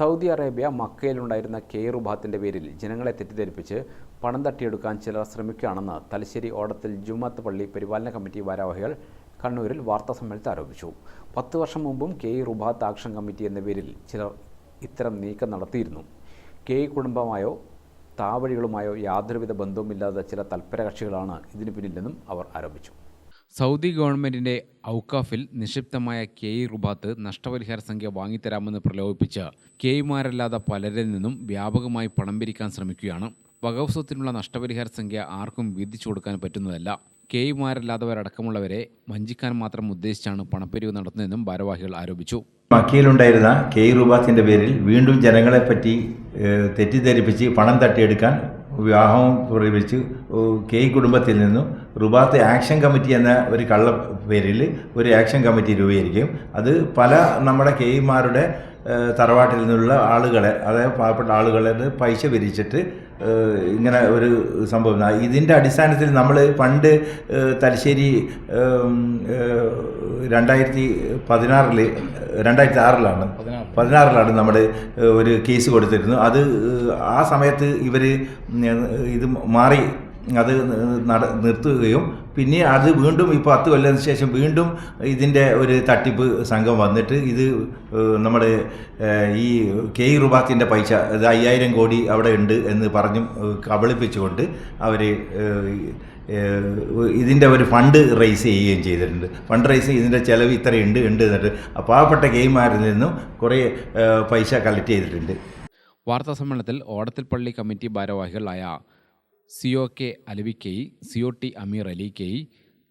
Saudi Arabia മക്കയിലുണ്ടായിരുന്ന care റുബാത്തിന്റെ പേരിൽ ജനങ്ങളെ തെറ്റിദ്ധരിപ്പിച്ച് പണം തട്ടിയെടുക്കാൻ ചിലർ ശ്രമിക്കുകയാണെന്ന് തലശ്ശേരി ഓടത്തിൽ ജുമാത്ത് പള്ളി പരിപാലന കമ്മിറ്റി ഭാരവാഹികൾ കണ്ണൂരിൽ വാർത്താ വാർത്താസമ്മേളനത്തിൽ ആരോപിച്ചു. പത്ത് വർഷം മുമ്പും കെ റുബാത്ത് ആക്ഷൻ കമ്മിറ്റി എന്ന പേരിൽ ചിലർ ഇത്തരം നീക്കം നടത്തിയിരുന്നു. കെ കുടുംബമായോ താവഴികളുമായോ യാതൊരുവിധ ബന്ധവുമില്ലാത്ത ചില തൽപരകക്ഷികളാണ് ഇതിനു പിന്നിലെന്നും അവർ ആരോപിച്ചു. സൗദി ഗവൺമെന്റിന്റെ ഔക്കാഫിൽ നിക്ഷിപ്തമായ കെ ഇ റുബാത്ത് നഷ്ടപരിഹാര സംഖ്യ വാങ്ങിത്തരാമെന്ന് പ്രലോഭിപ്പിച്ച് കെയ്മാരല്ലാതെ പലരിൽ നിന്നും വ്യാപകമായി പണം പിരിക്കാൻ ശ്രമിക്കുകയാണ്. വകഫ് സ്വത്തിനുള്ള നഷ്ടപരിഹാര സംഖ്യ ആർക്കും വീതിച്ചു കൊടുക്കാൻ പറ്റുന്നതല്ല. കെയ്മാരല്ലാത്തവരടക്കമുള്ളവരെ വഞ്ചിക്കാൻ മാത്രം ഉദ്ദേശിച്ചാണ് പണപ്പിരിവ് നടത്തുന്നതെന്നും ഭാരവാഹികൾ ആരോപിച്ചു. മക്കയിലുണ്ടായിരുന്ന കെ ഇ റുബാത്തിന്റെ പേരിൽ വീണ്ടും ജനങ്ങളെപ്പറ്റി തെറ്റിദ്ധരിപ്പിച്ച് പണം തട്ടിയെടുക്കാൻ വിവാഹം പ്രേരിപ്പിച്ച് കെ കുടുംബത്തിൽ നിന്നും റുബാത്ത് ആക്ഷൻ കമ്മിറ്റി എന്ന ഒരു കള്ള പേരിൽ ഒരു ആക്ഷൻ കമ്മിറ്റി രൂപീകരിക്കും. അത് പല നമ്മുടെ കെ കെയ്മാരുടെ തറവാട്ടിൽ നിന്നുള്ള ആളുകളെ അതായത് പാവപ്പെട്ട ആളുകളെ പൈസ പിരിച്ചിട്ട് ഇങ്ങനെ ഒരു സംഭവം. ഇതിന്റെ അടിസ്ഥാനത്തിൽ നമ്മൾ പണ്ട് തലശ്ശേരി രണ്ടായിരത്തി പതിനാറിൽ രണ്ടായിരത്തി ആറിലാണ് പതിനാറിലാണ് നമ്മൾ ഒരു കേസ് കൊടുത്തിരുന്നു അത് ആ സമയത്ത് ഇവർ ഇത് മാറി അത് നട നിർത്തുകയും പിന്നെ അത് വീണ്ടും ഇപ്പോൾ പത്ത് കൊല്ലത്തിന് ശേഷം വീണ്ടും ഇതിന്റെ ഒരു തട്ടിപ്പ് സംഘം വന്നിട്ട് ഇത് നമ്മുടെ ഈ കെ റുബാത്തിന്റെ പൈസ ഇത് അയ്യായിരം കോടി അവിടെ ഉണ്ട് എന്ന് പറഞ്ഞും കബളിപ്പിച്ചുകൊണ്ട് അവർ ഇതിന്റെ ഒരു ഫണ്ട് റേസ് ചെയ്യുകയും ചെയ്തിട്ടുണ്ട്. ഫണ്ട് റേസ് ഇതിന്റെ ചിലവ് ഇത്രയുണ്ട് ഉണ്ട് എന്നിട്ട് പാവപ്പെട്ട ഗെയിമാരിൽ നിന്നും കുറേ പൈസ കളക്ട് ചെയ്തിട്ടുണ്ട്. വാർത്താ സമ്മേളനത്തിൽ ഓടത്തിൽ പള്ളി കമ്മിറ്റി ഭാരവാഹികളായ C O K Alavi K C O T Ameer Ali K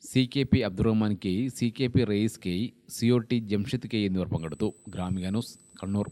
C K P Abdurahman K C K P Rayees K C O T Jamshid K എന്നിവർ പങ്കെടുത്തു. ഗ്രാമിക ന്യൂസ് കണ്ണൂർ.